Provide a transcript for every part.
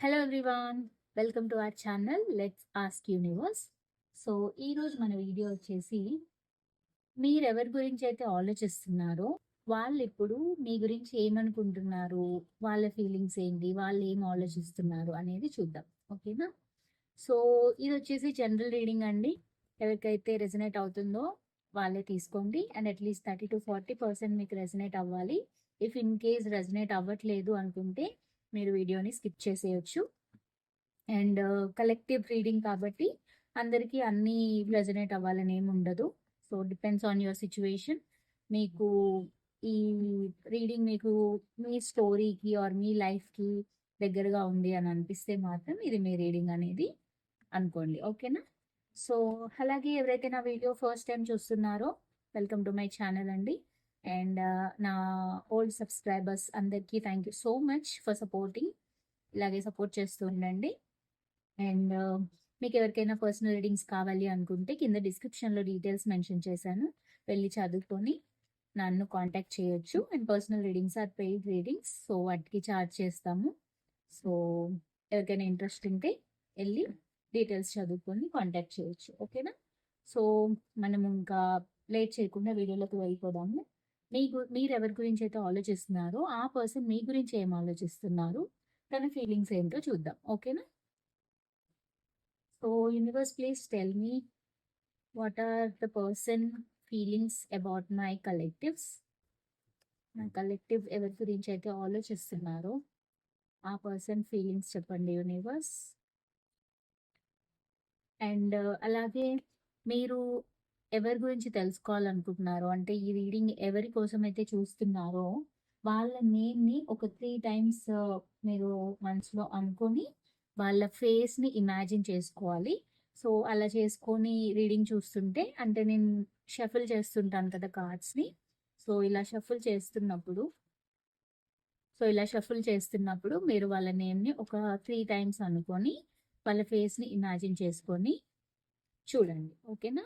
Hello everyone welcome to our channel let's ask universe so ఈరోజు మన video వచ్చేసి మీరు ఎవరి గురించి అయితే ఆలోచిస్తున్నారో వాళ్ళు ఇప్పుడు మీ గురించి ఏమనుకుంటున్నారు? వాళ్ళ ఫీలింగ్స్ ఏంటి? వాళ్ళు ఏం ఆలోచిస్తున్నారు అనేది చూద్దాం. ఓకేనా? సో ఇది వచ్చేసి జనరల్ రీడింగ్ అండి. ఎవరికైతే రెజనేట్ అవుతుందో వాళ్ళే తీసుకోండి. And at least thirty to forty percent మీకు రెజనేట్ అవ్వాలి. ఇఫ్ ఇన్ కేస్ రెజనేట్ అవ్వట్లేదు అనుకుంటే మీరు వీడియోని స్కిప్ చేసేయచ్చు. అండ్ uh, కలెక్టివ్ రీడింగ్ కాబట్టి అందరికీ అన్నీ రెజనేట్ అవ్వాలని ఏమి ఉండదు. So depends on your situation మీకు ఈ రీడింగ్ మీకు మీ స్టోరీకి ఆర్ మీ లైఫ్కి దగ్గరగా ఉంది అని అనిపిస్తే మాత్రం ఇది మీ రీడింగ్ అనేది అనుకోండి. ఓకేనా సో అలాగే ఎవరైతే నా వీడియో ఫస్ట్ టైం చూస్తున్నారో వెల్కమ్ టు మై ఛానల్ అండి. అండ్ uh, నా ఓల్డ్ సబ్స్క్రైబర్స్ అందరికీ thank you so much for supporting ఇలాగే సపోర్ట్ చేస్తూ ఉండండి. అండ్ uh, మీకు ఎవరికైనా పర్సనల్ రీడింగ్స్ కావాలి అనుకుంటే కింద డిస్క్రిప్షన్లో డీటెయిల్స్ మెన్షన్ చేశాను. వెళ్ళి చదువుకొని నన్ను కాంటాక్ట్ చేయొచ్చు. And personal readings or paid readings so వాటికి ఛార్జ్ చేస్తాము. సో ఎవరికైనా ఇంట్రెస్ట్ ఉంటే వెళ్ళి డీటెయిల్స్ చదువుకొని కాంటాక్ట్ చేయొచ్చు. ఓకేనా సో మనం ఇంకా లేట్ చేయకుండా వీడియోలోకి వెళ్ళిపోదాము. మీ మీరు ఎవరి గురించి అయితే ఆలోచిస్తున్నారో ఆ పర్సన్ మీ గురించి ఏం ఆలోచిస్తున్నారు తన ఫీలింగ్స్ ఏంటో చూద్దాం. ఓకేనా? So universe please tell me what are the person feelings about my collectives? నా కలెక్టివ్ ఎవరి గురించి అయితే ఆలోచిస్తున్నారో ఆ పర్సన్ ఫీలింగ్స్ చెప్పండి యూనివర్స్. అండ్ అలాగే మీరు ఎవరి గురించి తెలుసుకోవాలనుకుంటున్నారో అంటే ఈ రీడింగ్ ఎవరి కోసం అయితే చూస్తున్నారో వాళ్ళ నేమ్ని ఒక త్రీ టైమ్స్ మీరు మనసులో అనుకొని వాళ్ళ ఫేస్ని ఇమాజిన్ చేసుకోవాలి. సో అలా చేసుకొని రీడింగ్ చూస్తుంటే అంటే నేను షఫుల్ చేస్తుంటాను కదా కార్డ్స్ని. సో ఇలా షఫుల్ చేస్తున్నప్పుడు సో ఇలా షఫుల్ చేస్తున్నప్పుడు మీరు వాళ్ళ నేమ్ని ఒక త్రీ టైమ్స్ అనుకొని వాళ్ళ ఫేస్ని ఇమాజిన్ చేసుకొని చూడండి. ఓకేనా?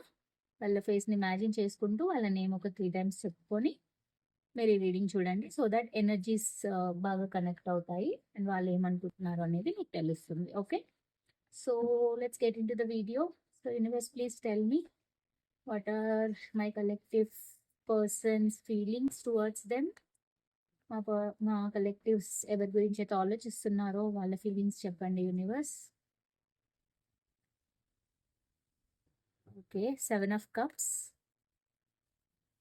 వాళ్ళ ఫేస్ని ఇమాజిన్ చేసుకుంటూ వాళ్ళ నేమ్ ఒక త్రీ టైమ్స్ చెప్పుకొని మీరు ఈ రీడింగ్ చూడండి. సో దట్ ఎనర్జీస్ బాగా కనెక్ట్ అవుతాయి. అండ్ వాళ్ళు ఏమనుకుంటున్నారు అనేది మీకు తెలుస్తుంది. Okay? So let's get into the video. So universe please tell me what are my collective persons feelings towards them? మా మా కలెక్టివ్స్ ఎవరి గురించి అయితే ఆలోచిస్తున్నారో వాళ్ళ ఫీలింగ్స్ చెప్పండి universe. Okay. Seven of cups.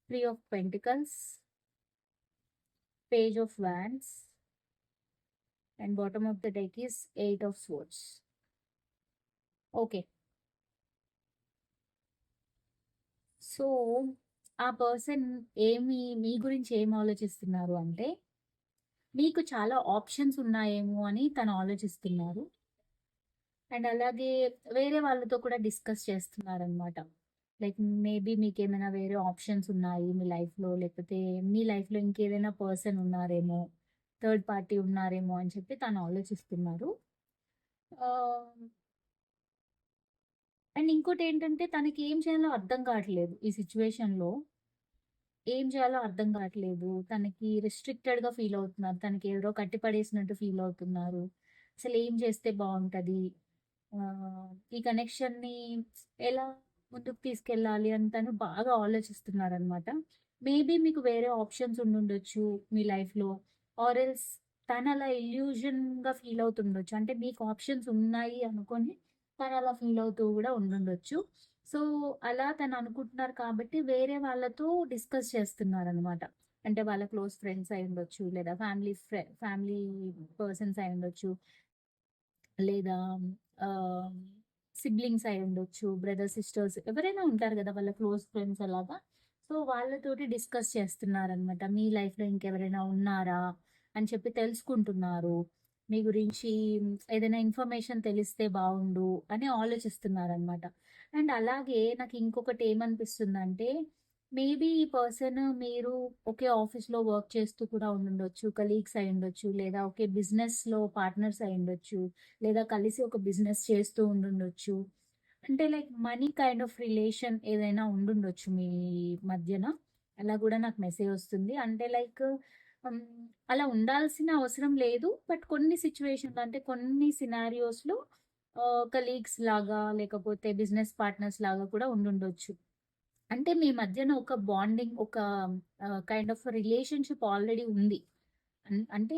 Three of pentacles. Page of wands. And bottom of the deck is eight of swords okay. So ఆ person ఏమి మీ గురించి ఏం ఆలోచిస్తున్నారు అంటే మీకు చాలా ఆప్షన్స్ ఉన్నాయేమో అని తను ఆలోచిస్తున్నారు. అండ్ అలాగే వేరే వాళ్ళతో కూడా డిస్కస్ చేస్తున్నారనమాట లైక్ మేబీ మీకు ఏమైనా వేరే ఆప్షన్స్ ఉన్నాయి మీ లైఫ్లో లేకపోతే మీ లైఫ్లో ఇంకేదైనా పర్సన్ ఉన్నారేమో థర్డ్ పార్టీ ఉన్నారేమో అని చెప్పి తను ఆలోచిస్తున్నారు. అండ్ ఇంకోటి ఏంటంటే తనకి ఏం చేయాలో అర్థం కావట్లేదు ఈ సిచ్యువేషన్లో. ఏం చేయాలో అర్థం కావట్లేదు. తనకి రిస్ట్రిక్టెడ్గా ఫీల్ అవుతున్నారు. తనకి ఎవరో కట్టిపడేసినట్టు ఫీల్ అవుతున్నారు. అసలు ఏం చేస్తే బాగుంటుంది? ఈ కనెక్షన్ని ఎలా ముందుకు తీసుకెళ్ళాలి అని తను బాగా ఆలోచిస్తున్నారు అనమాట మేబీ మీకు వేరే ఆప్షన్స్ ఉండుండొచ్చు మీ లైఫ్లో ఆర్ ఎల్స్ తను అలా ఇల్యూజన్గా ఫీల్ అవుతుండొచ్చు. అంటే మీకు ఆప్షన్స్ ఉన్నాయి అనుకొని తను అలా ఫీల్ అవుతూ కూడా ఉండుండొచ్చు. సో అలా తను అనుకుంటున్నారు కాబట్టి వేరే వాళ్ళతో డిస్కస్ చేస్తున్నారు అనమాట అంటే వాళ్ళ క్లోజ్ ఫ్రెండ్స్ అయి ఉండొచ్చు లేదా ఫ్యామిలీ ఫ్రె ఫ్యామిలీ పర్సన్స్ అయి ఉండొచ్చు లేదా సిబ్లింగ్స్ అయి ఉండొచ్చు బ్రదర్ సిస్టర్స్ ఎవరైనా ఉంటారు కదా వాళ్ళ క్లోజ్ ఫ్రెండ్స్ అలాగా. సో వాళ్ళతోటి డిస్కస్ చేస్తున్నారనమాట మీ లైఫ్లో ఇంకెవరైనా ఉన్నారా? అని చెప్పి తెలుసుకుంటున్నారు. మీ గురించి ఏదైనా ఇన్ఫర్మేషన్ తెలిస్తే బాగుండు అని ఆలోచిస్తున్నారనమాట అండ్ అలాగే నాకు ఇంకొకటి ఏమనిపిస్తుందంటే మేబీ ఈ పర్సన్ మీరు ఒకే ఆఫీస్లో వర్క్ చేస్తూ కూడా ఉండొచ్చు కలీగ్స్ అయి ఉండొచ్చు లేదా ఒకే బిజినెస్లో పార్ట్నర్స్ అయి ఉండొచ్చు లేదా కలిసి ఒక బిజినెస్ చేస్తూ ఉండుండొచ్చు అంటే like money kind of relation ఏదైనా ఉండుండొచ్చు మీ మధ్యన అలా కూడా నాకు మెసేజ్ వస్తుంది అంటే లైక్ um, అలా ఉండాల్సిన అవసరం లేదు. బట్ కొన్ని సిచ్యువేషన్లు అంటే కొన్ని సినారియోస్‌లో కలీగ్స్ uh, లాగా లేకపోతే బిజినెస్ పార్ట్నర్స్ లాగా కూడా ఉండుండొచ్చు. అంటే మీ మధ్యన ఒక బాండింగ్ ఒక కైండ్ ఆఫ్ రిలేషన్‌షిప్ ఆల్రెడీ ఉంది. అన్ అంటే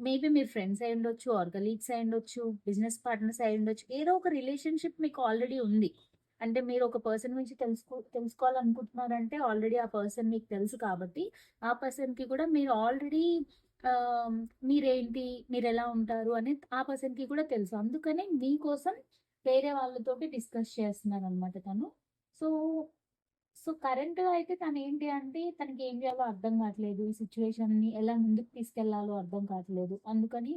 మేబీ మీరు ఫ్రెండ్స్ అయ్యుండొచ్చు, ఆర్ కలీగ్స్ అయ్యుండొచ్చు, బిజినెస్ పార్ట్నర్స్ అయ్యుండొచ్చు. ఏదో ఒక రిలేషన్‌షిప్ మీకు ఆల్రెడీ ఉంది. అంటే మీరు ఒక పర్సన్ గురించి తెలుసుకో తెలుసుకోవాలనుకుంటున్నారంటే ఆల్రెడీ ఆ పర్సన్ మీకు తెలుసు కాబట్టి, ఆ పర్సన్‌కి కూడా మీరు ఆల్రెడీ మీరేంటి మీరు ఎలా ఉంటారు అనేది ఆ పర్సన్‌కి కూడా తెలుసు. అందుకనే మీకోసం వేరే వాళ్ళతోటి డిస్కస్ చేస్తున్నారనమాట తను. సో, సో కరెంట్‌గా అయితే తను ఏంటి అంటే తనకేం చేయాలో అర్థం కావట్లేదు. ఈ సిట్యుయేషన్‌ని ఎలా ముందుకు తీసుకెళ్ళాలో అర్థం కావట్లేదు. అందుకని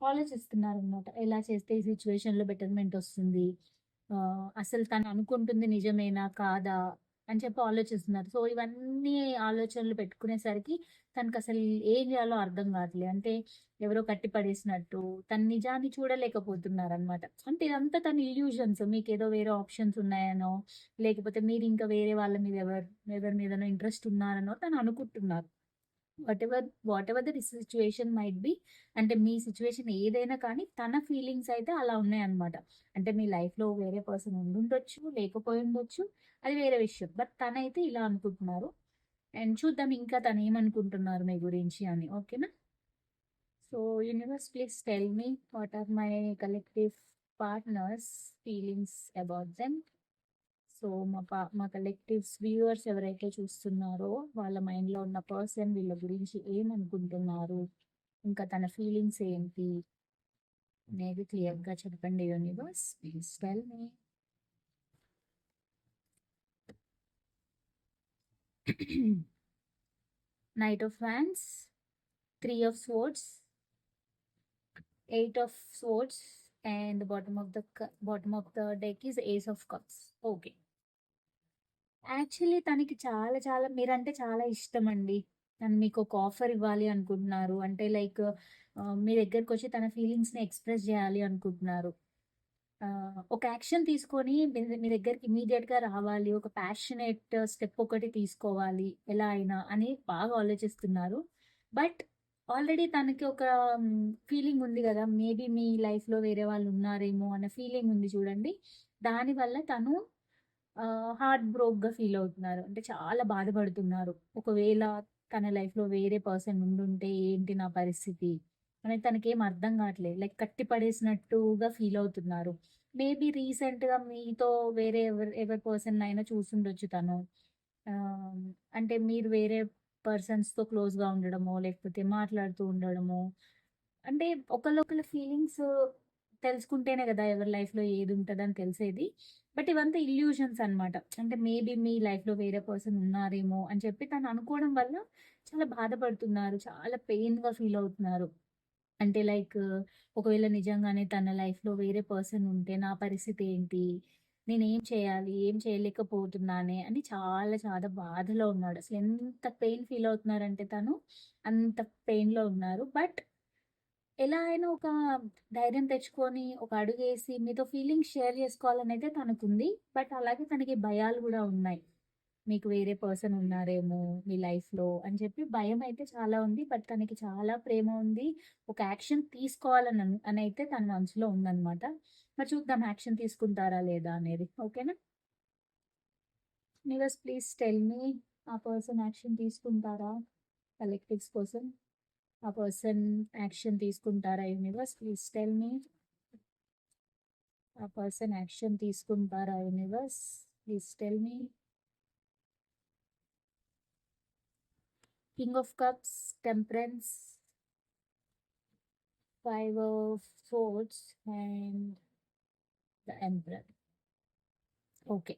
ఆలోచిస్తున్నారు అనమాట ఎలా చేస్తే ఈ సిట్యుయేషన్‌లో బెటర్‌మెంట్ వస్తుంది. అసలు తను అనుకుంటుంది నిజమేనా? కాదా? అని చెప్పి ఆలోచిస్తున్నారు. సో, ఇవన్నీ ఆలోచనలు పెట్టుకునేసరికి తనకసలు ఏం చేయాలో అర్థం కావట్లేదు అంటే ఎవరో కట్టి పడేసినట్టు తన నిజాన్ని చూడలేకపోతున్నారనమాట. అంటే ఇదంతా తన ఇల్యూషన్స్. ఏదో వేరే ఆప్షన్స్ ఉన్నాయనో, లేకపోతే మీరు ఇంకా వేరే వాళ్ళ మీద ఎవరు ఎవరి మీదనో ఇంట్రెస్ట్ ఉన్నారనో తను అనుకుంటున్నారు. Whatever whatever the situation might be అంటే మీ సిచ్యువేషన్ ఏదైనా కానీ తన ఫీలింగ్స్ అయితే అలా ఉన్నాయన్నమాట. అంటే మీ లైఫ్‌లో వేరే పర్సన్ ఉండుండొచ్చు, లేకపోయుండొచ్చు. అది వేరే విషయం. బట్ తనైతే ఇలా అనుకుంటున్నారు. అండ్ చూద్దాం ఇంకా తనేమనుకుంటున్నారు మీ గురించి అని. ఓకేనా? So, universe please tell me what are my collective partners feelings about them. So, మా పా మా కలెక్టివ్స్ వ్యూవర్స్ ఎవరైతే చూస్తున్నారో వాళ్ళ మైండ్‌లో ఉన్న పర్సన్ వీళ్ళ గురించి ఏమనుకుంటున్నారు? ఇంకా తన ఫీలింగ్స్ ఏంటి? అనేది క్లియర్‌గా చెప్పండి universe. Please tell me. Knight of fans three of swords, eight of swords and bottom of the క bottom of the deck is ace of cups. Okay. Actually తనకి చాలా చాలా మీరంటే చాలా ఇష్టం అండి తను మీకు ఒక ఆఫర్ ఇవ్వాలి అనుకుంటున్నారు. అంటే లైక్ మీ దగ్గరకు వచ్చి తన ఫీలింగ్స్‌ని ఎక్స్‌ప్రెస్ చేయాలి అనుకుంటున్నారు. ఒక యాక్షన్ తీసుకొని మీ దగ్గరికి ఇమీడియట్గా రావాలి. ఒక ప్యాషనేట్ స్టెప్ ఒకటి తీసుకోవాలి ఎలా అయినా అని బాగా ఆలోచిస్తున్నారు. బట్ ఆల్రెడీ తనకి ఒక ఫీలింగ్ ఉంది కదా మేబీ మీ లైఫ్‌లో వేరే వాళ్ళు ఉన్నారేమో అన్న ఫీలింగ్ ఉంది చూడండి. దానివల్ల తను హార్ట్ బ్రోక్‌గా ఫీల్ అవుతున్నారు. అంటే చాలా బాధపడుతున్నారు. ఒకవేళ తన లైఫ్‌లో వేరే పర్సన్ ఉండుంటే ఏంటి నా పరిస్థితి? అనేది తనకేం అర్థం కావట్లేదు. లైక్ కట్టి పడేసినట్టుగా ఫీల్ అవుతున్నారు. మేబీ రీసెంట్‌గా మీతో వేరే ఎవరి ఎవరి అయినా చూసుండొచ్చు తను. అంటే మీరు వేరే పర్సన్స్‌తో క్లోజ్‌గా ఉండడమో, లేకపోతే మాట్లాడుతూ ఉండడమో. అంటే ఒకళ్ళొకళ్ళ ఫీలింగ్స్ తెలుసుకుంటేనే కదా ఎవరి లైఫ్‌లో ఏది ఉంటుందని తెలిసేది. బట్ ఇవంతా ఇల్యూషన్స్ అనమాట అంటే మేబీ మీ లైఫ్‌లో వేరే పర్సన్ ఉన్నారేమో అని చెప్పి తను అనుకోవడం వల్ల చాలా బాధపడుతున్నారు. చాలా పెయిన్‌గా ఫీల్ అవుతున్నారు. అంటే లైక్ ఒకవేళ నిజంగానే తన లైఫ్‌లో వేరే పర్సన్ ఉంటే నా పరిస్థితి ఏంటి? నేనేం చేయాలి? ఏం చేయలేకపోతున్నానే అని చాలా చాలా బాధలో ఉన్నాడు. అసలు ఎంత పెయిన్ ఫీల్ అవుతున్నారంటే తను అంత పెయిన్‌లో ఉన్నారు. బట్ ఎలా అయినా ఒక ధైర్యం తెచ్చుకొని ఒక అడుగేసి మీతో ఫీలింగ్స్ షేర్ చేసుకోవాలనైతే తనకుంది. బట్ అలాగే తనకి భయాలు కూడా ఉన్నాయి. మీకు వేరే పర్సన్ ఉన్నారేమో మీ లైఫ్‌లో అని చెప్పి భయం అయితే చాలా ఉంది. బట్ తనకి చాలా ప్రేమ ఉంది. ఒక యాక్షన్ తీసుకోవాలని అని అయితే తన మనసులో ఉందన్నమాట. మరి చూద్దాం యాక్షన్ తీసుకుంటారా లేదా అనేది. ఓకేనా? యూనివర్స్ ప్లీజ్ టెల్ మీ ఆ పర్సన్ యాక్షన్ తీసుకుంటారా? కలెక్టివ్స్ కోసం. ఆ పర్సన్ యాక్షన్ తీసుకుంటారా యూనివర్స్ ప్లీజ్ టెల్ మీ. ఆ పర్సన్ యాక్షన్ తీసుకుంటారా universe please tell me. King of cups, temperance. Five of swords and the emperor okay.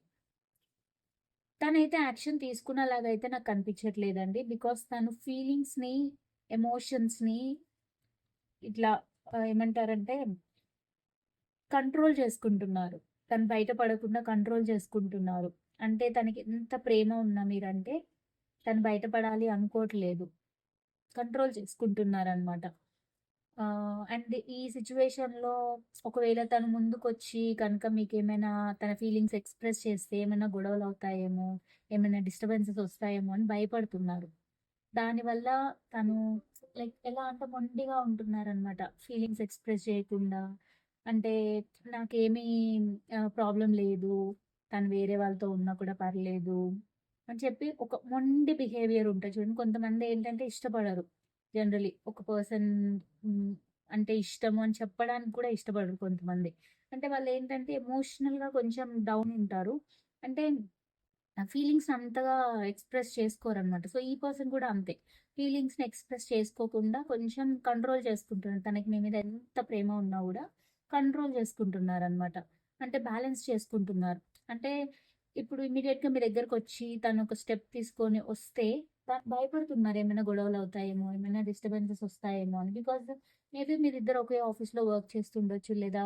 తనైతే యాక్షన్ తీసుకున్నలాగైతే అయితే నాకు కనిపించట్లేదండి. బికాస్ తను ఫీలింగ్స్‌ని, ఎమోషన్స్‌ని ఇట్లా ఏమంటారంటే కంట్రోల్ చేసుకుంటున్నారు. తను బయటపడకుండా కంట్రోల్ చేసుకుంటున్నారు. అంటే తనకి ఎంత ప్రేమ ఉన్నా మీరంటే తను బయటపడాలి అనుకోవట్లేదు. కంట్రోల్ చేసుకుంటున్నారు అనమాట అండ్ ఈ సిచ్యువేషన్లో ఒకవేళ తను ముందుకొచ్చి కనుక మీకేమైనా తన ఫీలింగ్స్ ఎక్స్‌ప్రెస్ చేస్తే ఏమైనా గొడవలు అవుతాయేమో ఏమైనా డిస్టర్బెన్సెస్ వస్తాయేమో అని భయపడుతున్నారు. దానివల్ల తను లైక్ ఎలా అంటే మొండిగా ఉంటున్నారనమాట. ఫీలింగ్స్ ఎక్స్‌ప్రెస్ చేయకుండా. అంటే నాకేమీ ప్రాబ్లం లేదు. తను వేరే వాళ్ళతో ఉన్నా కూడా పర్లేదు అని చెప్పి ఒక మొండి బిహేవియర్ ఉంటుంది చూడండి. కొంతమంది ఏంటంటే ఇష్టపడరు. జనరలీ ఒక పర్సన్ అంటే ఇష్టము అని చెప్పడానికి కూడా ఇష్టపడరు కొంతమంది. అంటే వాళ్ళు ఏంటంటే ఎమోషనల్‌గా కొంచెం డౌన్ ఉంటారు. అంటే ఫీలింగ్స్ ఫీలింగ్స్‌ని అంతగా ఎక్స్‌ప్రెస్ చేసుకోరనమాట. సో, ఈ పర్సన్ కూడా అంతే. ఫీలింగ్స్‌ని ఎక్స్‌ప్రెస్ చేసుకోకుండా కొంచెం కంట్రోల్ చేసుకుంటున్నారు. తనకి మీ మీద ఎంత ప్రేమ ఉన్నా కూడా కంట్రోల్ చేసుకుంటున్నారు అనమాట అంటే బ్యాలెన్స్ చేసుకుంటున్నారు. అంటే ఇప్పుడు ఇమ్మీడియేట్‌గా మీ దగ్గరకొచ్చి తను ఒక స్టెప్ తీసుకొని వస్తే తను భయపడుతున్నారు. ఏమైనా గొడవలు అవుతాయేమో ఏమైనా డిస్టర్బెన్సెస్ వస్తాయేమో అని. బికాజ్ మేబీ మీరిద్దరు ఒకే ఆఫీస్‌లో వర్క్ చేస్తుండొచ్చు. లేదా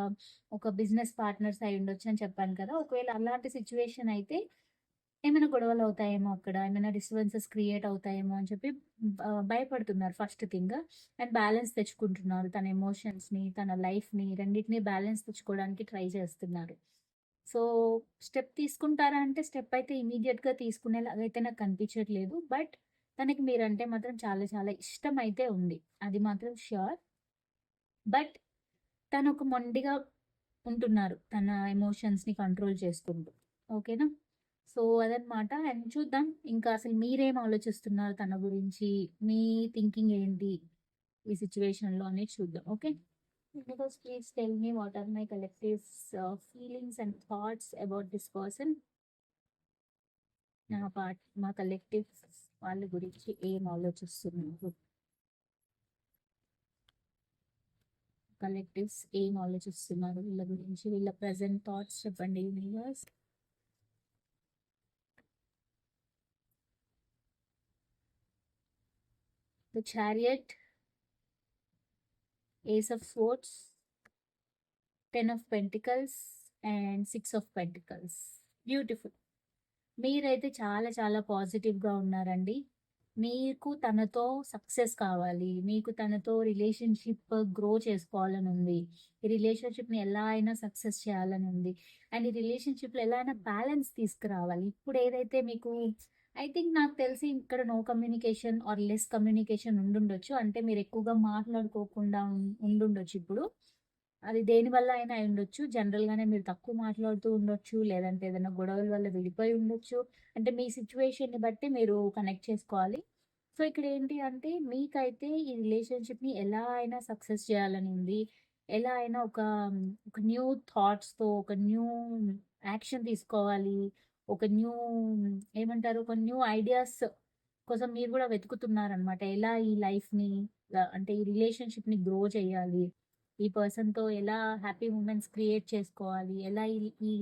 ఒక బిజినెస్ పార్ట్నర్స్ అయ్యుండొచ్చు అని చెప్పాను కదా! ఒకవేళ అలాంటి సిచ్యువేషన్ అయితే ఏమైనా గొడవలు అవుతాయేమో అక్కడ, ఏమైనా డిస్టర్బెన్సెస్ క్రియేట్ అవుతాయేమో అని చెప్పి భయపడుతున్నారు ఫస్ట్ థింగ్. అండ్ బ్యాలెన్స్ తెచ్చుకుంటున్నారు. తన ఎమోషన్స్‌ని, తన లైఫ్‌ని రెండిటిని బ్యాలెన్స్ తెచ్చుకోవడానికి ట్రై చేస్తున్నారు. సో, స్టెప్ తీసుకుంటారా అంటే స్టెప్ అయితే ఇమీడియట్గా తీసుకునేలాగా అయితే నాకు కనిపించట్లేదు. బట్ తనకి మీరంటే మాత్రం చాలా చాలా ఇష్టం అయితే ఉంది. అది మాత్రం ష్యూర్. బట్ తనొక మొండిగా ఉంటున్నారు. తన ఎమోషన్స్‌ని కంట్రోల్ చేసుకుంటూ. ఓకేనా? సో, అదనమాట. అండ్ చూద్దాం ఇంకా అసలు మీరేం ఆలోచిస్తున్నారు తన గురించి? మీ థింకింగ్ ఏంటి? ఈ సిచ్యువేషన్లో అనేది చూద్దాం. Okay. Because please tell me what are my collectives feelings and thoughts about this person? నా పార్ట్ మా కలెక్టివ్స్ వాళ్ళ గురించి ఏం ఆలోచిస్తున్నారు? కలెక్టివ్స్ ఏం ఆలోచిస్తున్నారు వీళ్ళ గురించి? వీళ్ళ ప్రజెంట్ థాట్స్ చెప్పండి universe. The chariot. Ace of swords ten of pentacles and six of pentacles. Beautiful. మీరైతే చాలా చాలా పాజిటివ్‌గా ఉన్నారండి. మీకు తనతో సక్సెస్ కావాలి. మీకు తనతో రిలేషన్‌షిప్ గ్రో చేసుకోవాలని ఉంది ఈ రిలేషన్‌షిప్‌ని ఎలా అయినా సక్సెస్ చేయాలని ఉంది అండ్ ఈ రిలేషన్‌షిప్‌లో ఎలా అయినా బ్యాలెన్స్ తీసుకురావాలి. ఇప్పుడు ఏదైతే మీకు ఐ థింక్ నాకు తెలిసి ఇక్కడ no communication or less communication ఉండుండొచ్చు. అంటే మీరు ఎక్కువగా మాట్లాడుకోకుండా ఉం ఉండుండొచ్చు ఇప్పుడు. అది దేనివల్ల అయినా అయి ఉండొచ్చు జనరల్‌గానే మీరు తక్కువ మాట్లాడుతూ ఉండొచ్చు. లేదంటే ఏదైనా గొడవల వల్ల విడిపోయి ఉండొచ్చు. అంటే మీ సిచ్యువేషన్ని బట్టి మీరు కనెక్ట్ చేసుకోవాలి. సో, ఇక్కడ ఏంటి అంటే మీకైతే ఈ రిలేషన్‌షిప్‌ని ఎలా అయినా సక్సెస్ చేయాలని ఉంది. ఎలా అయినా ఒక ఒక న్యూ థాట్స్‌తో ఒక న్యూ యాక్షన్ తీసుకోవాలి. ఒక న్యూ ఏమంటారు? ఒక న్యూ ఐడియాస్ కోసం మీరు కూడా వెతుకుతున్నారనమాట. ఎలా ఈ లైఫ్‌ని అంటే ఈ రిలేషన్‌షిప్‌ని గ్రో చేయాలి. ఈ పర్సన్‌తో ఎలా హ్యాపీ మూమెంట్స్ క్రియేట్ చేసుకోవాలి. ఎలా ఈ ఈ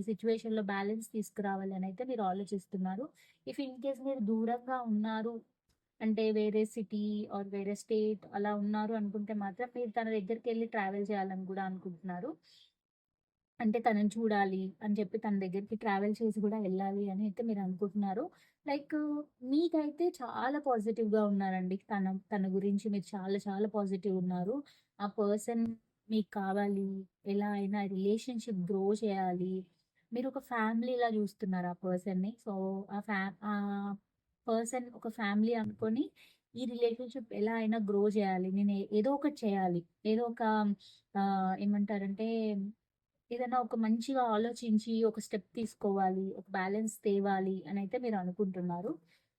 బ్యాలెన్స్ తీసుకురావాలి అయితే మీరు ఆలోచిస్తున్నారు. ఇఫ్ ఇన్ కేస్ మీరు దూరంగా ఉన్నారు అంటే వేరే సిటీ ఆర్ వేరే స్టేట్ అలా ఉన్నారు అనుకుంటే మాత్రం మీరు తన దగ్గరికి వెళ్ళి ట్రావెల్ చేయాలని కూడా అనుకుంటున్నారు. అంటే తనని చూడాలి అని చెప్పి తన దగ్గరికి ట్రావెల్ చేసి కూడా వెళ్ళాలి అని అయితే మీరు అనుకుంటున్నారు. లైక్ మీకైతే చాలా పాజిటివ్‌గా ఉన్నారండి. తన తన గురించి మీరు చాలా చాలా పాజిటివ్ ఉన్నారు. ఆ పర్సన్ మీకు కావాలి. ఎలా అయినా రిలేషన్‌షిప్ గ్రో చేయాలి. మీరు ఒక ఫ్యామిలీలా చూస్తున్నారు ఆ పర్సన్‌ని. సో, ఆ ఫ్యా ఆ పర్సన్ ఒక ఫ్యామిలీ అనుకొని ఈ రిలేషన్‌షిప్ ఎలా అయినా గ్రో చేయాలి. నేను ఏదో ఒకటి చేయాలి. ఏదో ఒక ఏమంటారంటే ఏదైనా ఒక మంచిగా ఆలోచించి ఒక స్టెప్ తీసుకోవాలి. ఒక బ్యాలెన్స్ తేవాలి అని అయితే మీరు అనుకుంటున్నారు.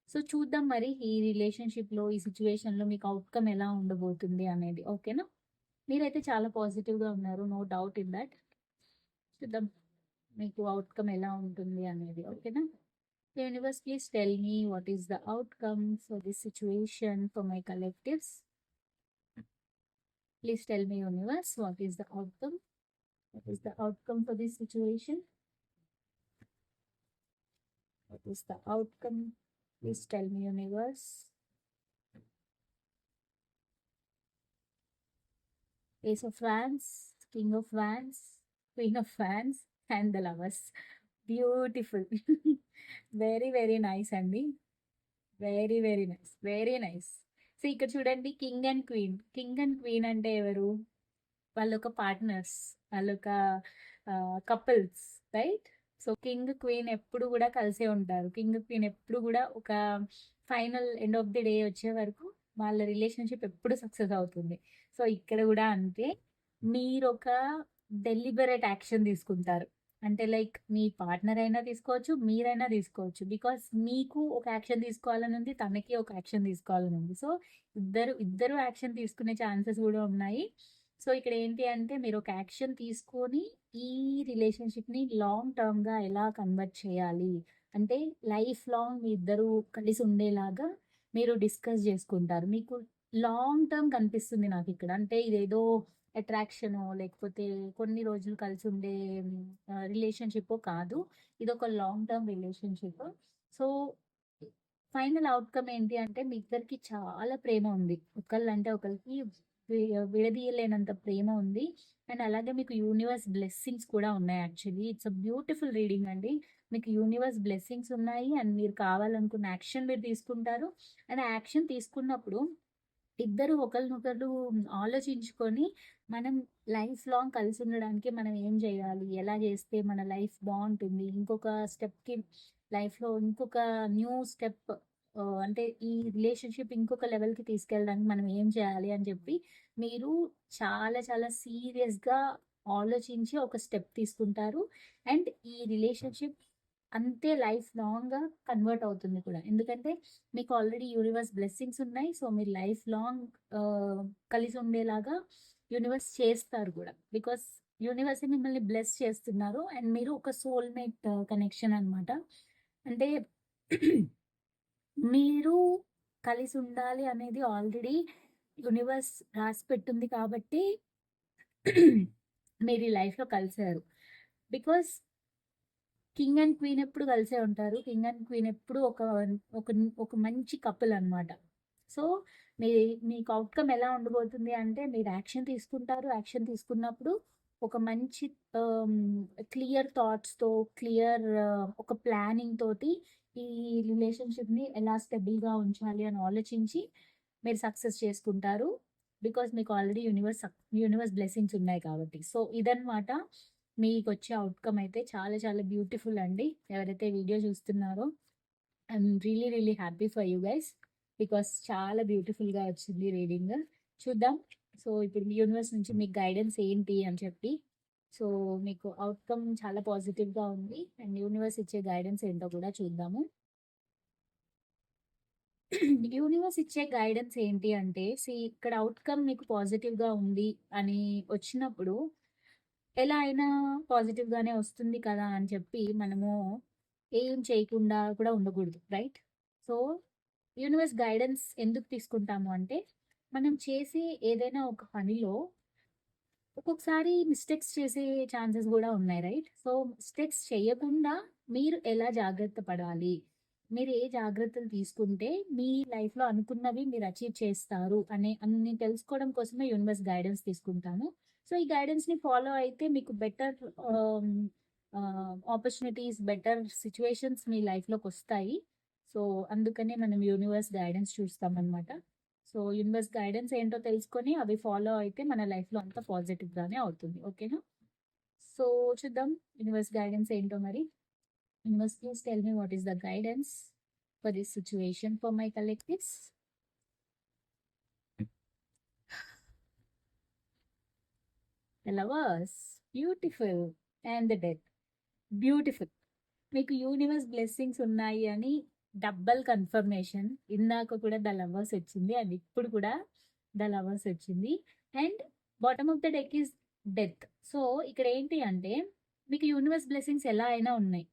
సో, చూద్దాం మరి ఈ రిలేషన్‌షిప్‌లో, ఈ సిట్యుయేషన్‌లో మీకు అవుట్కమ్ ఎలా ఉండబోతుంది అనేది. ఓకేనా? మీరైతే చాలా పాజిటివ్‌గా ఉన్నారు. నో డౌట్ ఇన్ దట్ చూద్దాం మీకు అవుట్కమ్ ఎలా ఉంటుంది అనేది. ఓకేనా? Universe please tell me what is the outcome for this situation for my collectives. Please tell me universe what is the outcome What is the outcome for this situation? What is the outcome? Please tell me, universe. Ace of Wands, King of Wands, Queen of Wands, and the Lovers. Beautiful. Very very nice అండి. Very very nice. Very nice. So, ఇక్కడ చూడండి king and queen. King and queen అంటే ఎవరు? వాళ్ళొక partners. వాళ్ళొక couples right? So, king, queen ఎప్పుడు కూడా కలిసే ఉంటారు. కింగ్, క్వీన్ ఎప్పుడు కూడా ఒక final end of the day వచ్చే వరకు వాళ్ళ రిలేషన్‌షిప్ ఎప్పుడు సక్సెస్ అవుతుంది. సో, ఇక్కడ గూడా అంతే. ఒక డెలిబరేట్ యాక్షన్ తీసుకుంటారు. అంటే లైక్ మీ పార్ట్నర్ అయినా తీసుకోవచ్చు, మీరైనా తీసుకోవచ్చు. బికాస్ మీకు ఒక యాక్షన్ తీసుకోవాలని ఉంది. తనకి ఒక యాక్షన్ తీసుకోవాలని ఉంది. సో, ఇద్దరు ఇద్దరు యాక్షన్ తీసుకునే ఛాన్సెస్ కూడా ఉన్నాయి. సో, ఇక్కడ ఏంటి అంటే మీరు ఒక యాక్షన్ తీసుకొని ఈ రిలేషన్‌షిప్‌ని లాంగ్ టర్మ్‌గా ఎలా కన్వర్ట్ చేయాలి? అంటే లైఫ్ లాంగ్ మీ ఇద్దరు కలిసి ఉండేలాగా మీరు డిస్కస్ చేసుకుంటారు మీకు లాంగ్ టర్మ్ కనిపిస్తుంది నాకు ఇక్కడ అంటే ఇదేదో అట్రాక్షనో లేకపోతే కొన్ని రోజులు కలిసి ఉండే రిలేషన్షిప్ కాదు ఇది ఒక long term relationship. So, final outcome ఏంటి అంటే మీ ఇద్దరికి చాలా ప్రేమ ఉంది. ఒకళ్ళంటే అంటే ఒకరికి విడదీయలేనంత ప్రేమ ఉంది. అండ్ అలాగే మీకు యూనివర్స్ బ్లెస్సింగ్స్ కూడా ఉన్నాయి actually. It's a beautiful reading అండి. మీకు యూనివర్స్ బ్లెస్సింగ్స్ ఉన్నాయి. అండ్ మీరు కావాలనుకున్న యాక్షన్ మీరు తీసుకుంటారు. అండ్ యాక్షన్ తీసుకున్నప్పుడు ఇద్దరు ఒకరినొకరు ఆలోచించుకొని మనం లైఫ్ లాంగ్ కలిసి ఉండడానికి మనం ఏం చేయాలి ఎలా చేస్తే మన లైఫ్ బాగుంటుంది ఇంకొక స్టెప్‌కి లైఫ్‌లో ఇంకొక న్యూ స్టెప్ అంటే ఈ రిలేషన్‌షిప్ ఇంకొక లెవెల్‌కి తీసుకెళ్ళడానికి మనం ఏం చేయాలి? అని చెప్పి మీరు చాలా చాలా సీరియస్‌గా ఆలోచించి ఒక స్టెప్ తీసుకుంటారు. అండ్ ఈ రిలేషన్‌షిప్ అంతే లైఫ్ లాంగ్‌గా కన్వర్ట్ అవుతుంది కూడా. ఎందుకంటే మీకు ఆల్రెడీ యూనివర్స్ బ్లెస్సింగ్స్ ఉన్నాయి. సో, మీరు లైఫ్ లాంగ్ కలిసి ఉండేలాగా యూనివర్స్ చేస్తారు కూడా బికాస్ యూనివర్స్ మిమ్మల్ని బ్లెస్ చేస్తున్నారు. అండ్ మీరు ఒక సోల్‌మేట్ కనెక్షన్ అన్నమాట. అంటే మీరు కలిసి ఉండాలి అనేది ఆల్రెడీ యూనివర్స్ రాసి పెట్టుంది కాబట్టి మీరు ఈ లైఫ్‌లో కలిసారు. బికాస్ కింగ్ అండ్ క్వీన్ ఎప్పుడు కలిసే ఉంటారు. కింగ్ అండ్ క్వీన్ ఎప్పుడు ఒక ఒక ఒక మంచి కపుల్ అన్నమాట. సో, మీ మీకు అవుట్కమ్ ఎలా ఉండబోతుంది అంటే మీరు యాక్షన్ తీసుకుంటారు. యాక్షన్ తీసుకున్నప్పుడు ఒక మంచి క్లియర్ థాట్స్‌తో క్లియర్ ఒక ప్లానింగ్ తోటి ఈ రిలేషన్‌షిప్‌ని ఎలా స్టెబుల్‌గా ఉంచాలి అని ఆలోచించి మీరు సక్సెస్ చేసుకుంటారు. బికాస్ మీకు ఆల్రెడీ యూనివర్స్ సక్ యూనివర్స్ బ్లెస్సింగ్స్ ఉన్నాయి కాబట్టి. సో, ఇదన్నమాట వచ్చే అవుట్కమ్ అయితే చాలా చాలా బ్యూటిఫుల్ అండి. ఎవరైతే వీడియో చూస్తున్నారో I'm really really happy for you guys. Because చాలా బ్యూటిఫుల్‌గా వచ్చింది రీడింగ్. చూద్దాం. సో, ఇప్పుడు యూనివర్స్ నుంచి మీకు గైడెన్స్ ఏంటి అని చెప్పి. సో, మీకు అవుట్కమ్ చాలా పాజిటివ్‌గా ఉంది. అండ్ యూనివర్స్ ఇచ్చే గైడెన్స్ ఏంటో కూడా చూద్దాము. యూనివర్స్ ఇచ్చే గైడెన్స్ ఏంటి అంటే సి ఇక్కడ ఔట్‌కమ్ మీకు పాజిటివ్‌గా ఉంది అని వచ్చినప్పుడు ఎలా అయినా పాజిటివ్‌గానే వస్తుంది కదా! అని చెప్పి మనము ఏం చేయకుండా కూడా ఉండకూడదు. రైట్? సో, యూనివర్స్ గైడెన్స్ ఎందుకు తీసుకుంటాము అంటే మనం చేసే ఏదైనా ఒక పనిలో ఒక్కొక్కసారి మిస్టేక్స్ చేసే ఛాన్సెస్ కూడా ఉన్నాయి. రైట్? సో, మిస్టేక్స్ చేయకుండా మీరు ఎలా జాగ్రత్త పడాలి? మీరు ఏ జాగ్రత్తలు తీసుకుంటే మీ లైఫ్‌లో అనుకున్నవి మీరు అచీవ్ చేస్తారు అనే అన్ని తెలుసుకోవడం కోసమే యూనివర్స్ గైడెన్స్ తీసుకుంటాము. సో, ఈ గైడెన్స్‌ని ఫాలో అయితే మీకు బెటర్ ఆపర్చునిటీస్, బెటర్ సిచ్యువేషన్స్ మీ లైఫ్లోకి వస్తాయి సో, అందుకనే మనం యూనివర్స్ గైడెన్స్ చూస్తామన్నమాట. సో, యూనివర్స్ గైడెన్స్ ఏంటో తెలుసుకొని అవి ఫాలో అయితే మన లైఫ్‌లో అంతా పాజిటివ్‌గానే అవుతుంది. ఓకేనా? సో, చూద్దాం యూనివర్స్ గైడెన్స్ ఏంటో మరి. Universe please tell me what is the guidance for this situation for my collectives? The lovers beautiful and the death beautiful. మీకు యూనివర్స్ బ్లెస్సింగ్స్ ఉన్నాయి అని డబ్బల్ కన్ఫర్మేషన్. ఇందాక కూడా ద లవర్స్ వచ్చింది. అండ్ ఇప్పుడు కూడా ద లవర్స్ వచ్చింది. And bottom of the deck is death. So, ఇక్కడ ఏంటి అంటే మీకు యూనివర్స్ బ్లెస్సింగ్స్ ఎలా అయినా ఉన్నాయి.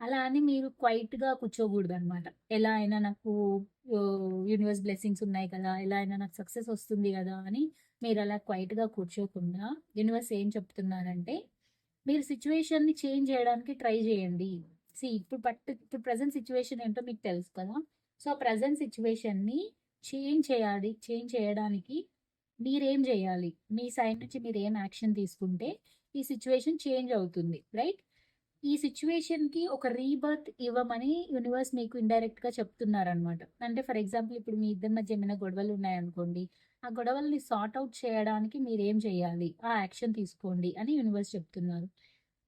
అలా అని మీరు క్వైట్‌గా కూర్చోకూడదు అనమాట ఎలా అయినా నాకు యూనివర్స్ బ్లెస్సింగ్స్ ఉన్నాయి కదా! ఎలా అయినా నాకు సక్సెస్ వస్తుంది కదా అని మీరు అలా క్వైట్‌గా కూర్చోకుండా యూనివర్స్ ఏం చెప్తున్నారంటే మీరు సిచ్యువేషన్ని చేంజ్ చేయడానికి ట్రై చేయండి. సీ ఇప్పుడు పట్టు ఇప్పుడు ప్రజెంట్ సిచ్యువేషన్ ఏంటో మీకు తెలుసు కదా! సో, ఆ ప్రెజెంట్ సిచ్యువేషన్ని చేంజ్ చేయాలి. చేంజ్ చేయడానికి మీరేం చేయాలి మీ సైడ్ నుంచి మీరు ఏం యాక్షన్ తీసుకుంటే ఈ సిచ్యువేషన్ చేంజ్ అవుతుంది. రైట్? ఈ సిచ్యువేషన్కి ఒక రీబర్త్ ఇవ్వమని యూనివర్స్ మీకు ఇండైరెక్ట్‌గా చెప్తున్నారనమాట అంటే ఫర్ ఎగ్జాంపుల్ ఇప్పుడు మీ ఇద్దరి మధ్య ఏమైనా గొడవలు ఉన్నాయనుకోండి. ఆ గొడవల్ని సార్ట్ అవుట్ చేయడానికి మీరేం చేయాలి? ఆ యాక్షన్ తీసుకోండి అని యూనివర్స్ చెప్తున్నారు.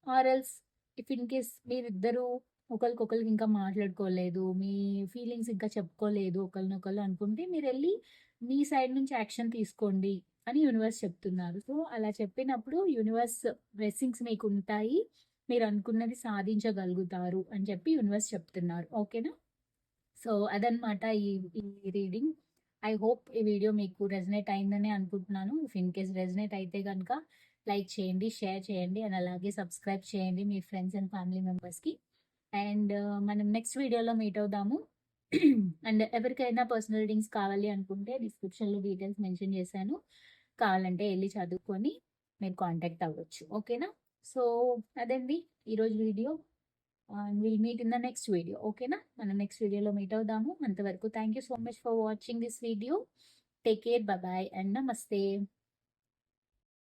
Or else if in case మీరిద్దరూ ఒకరికొకరికి ఇంకా మాట్లాడుకోలేదు. మీ ఫీలింగ్స్ ఇంకా చెప్పుకోలేదు ఒకరినొకరు అనుకుంటే మీరు వెళ్ళి మీ సైడ్ నుంచి యాక్షన్ తీసుకోండి అని యూనివర్స్ చెప్తున్నారు. సో, అలా చెప్పినప్పుడు యూనివర్స్ బ్లెస్సింగ్స్ మీరు అనుకున్నది సాధించగలుగుతారు అని చెప్పి యూనివర్స్ చెప్తున్నారు. ఓకేనా? సో, అదనమాట ఈ ఈ రీడింగ్. ఐ హోప్ ఈ వీడియో మీకు రెజనేట్ అయిందనే అనుకుంటున్నాను. ఇఫ్ ఇన్ కేస్ రెజనేట్ అయితే కనుక లైక్ చేయండి, షేర్ చేయండి అండ్ అలాగే సబ్స్క్రైబ్ చేయండి మీ ఫ్రెండ్స్ అండ్ ఫ్యామిలీ మెంబర్స్‌కి. అండ్ మనం నెక్స్ట్ వీడియోలో మీట్ అవుదాము. అండ్ ఎవరికైనా పర్సనల్ రీడింగ్స్ కావాలి అనుకుంటే డిస్క్రిప్షన్‌లో డీటెయిల్స్ మెన్షన్ చేశాను. కావాలంటే వెళ్ళి చదువుకొని మీరు కాంటాక్ట్ అవ్వచ్చు. ఓకేనా? సో, అదండి ఈరోజు video. And will meet in the next video. ఓకేనా? మనం నెక్స్ట్ వీడియోలో మీట్ అవుదాము. అంతవరకు thank you so much for watching this video. Take care. Bye and నమస్తే.